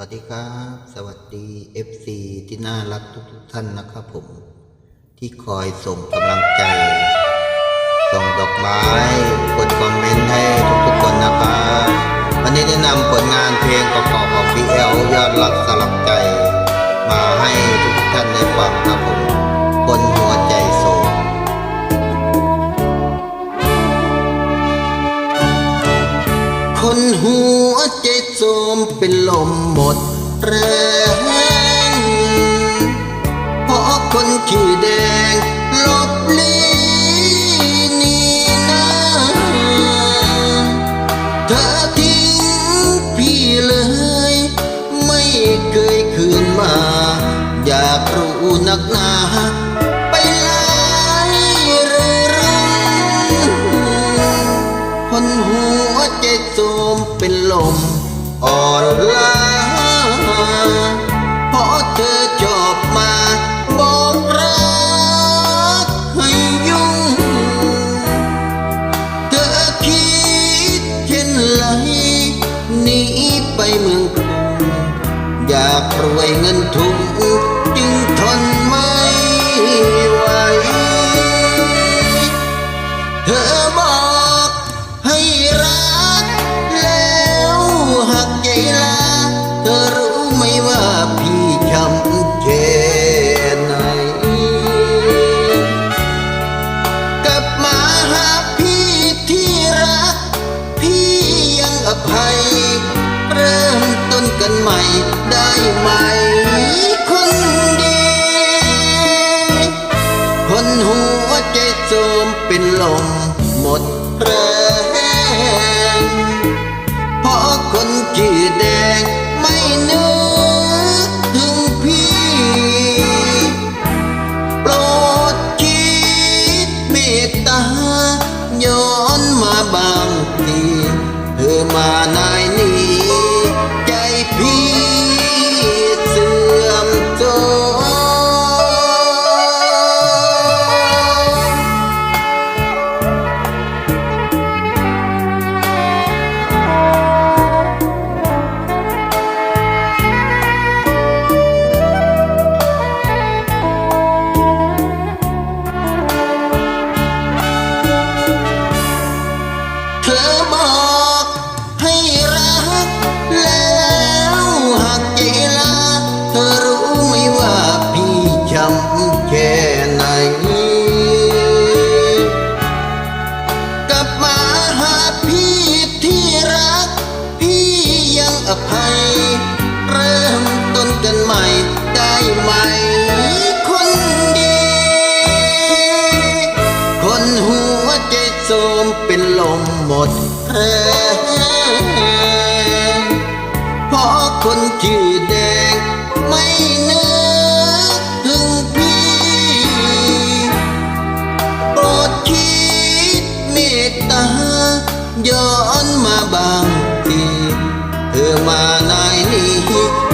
วัสดีครับ สวัสดี FC ที่น่ารักทุกๆท่านนะครับผม ที่คอยส่งกำลังใจ ส่งดอกไม้กดคอมเมนต์ให้ทุกๆคนนะครับ วันนี้ได้นำผลงานเพลงประกอบของพีเอลยอดรักสลักใจ ใจโทรมเป็นลมหมดแรงเพราะคนขี้แดงลบลีนี่นะเธอทิ้งพี่เลย ไม่เคยคืนมา อยากรู้นักหนาไปหลายเรื่องคนหัวใจโทมเป็นลม อ่อนล้าเพราะเธอจบมาบอกรักให้ยุ่ง เธอคิดเช่นไรหนีไปเมืองกรุงอยากรวยเงินทุน ธอรู้ไหมว่าพี่ช้ำแค่ไหนกลับมาหาพี่ที่รัก พี่ยังอภัย เริ่มต้นกันใหม่ได้ไหมคนดี คนหัวใจโทมเป็นลมหมดแรงเพราะคนจีแดง ไม่นึกถึงพี่ โปรดคิดเมตตา ย้อนมาบางทีเธอมานายนี้ อภัย เริ่มต้นกันใหม่ได้ไหม คนดี คนหัวใจโทมเป็นลมหมดแรงเพราะคนชื่อแดงไม่นึกถึงพี่โปรดคิดเมตตาย้อนมาบาง ทีเธอมานายนี้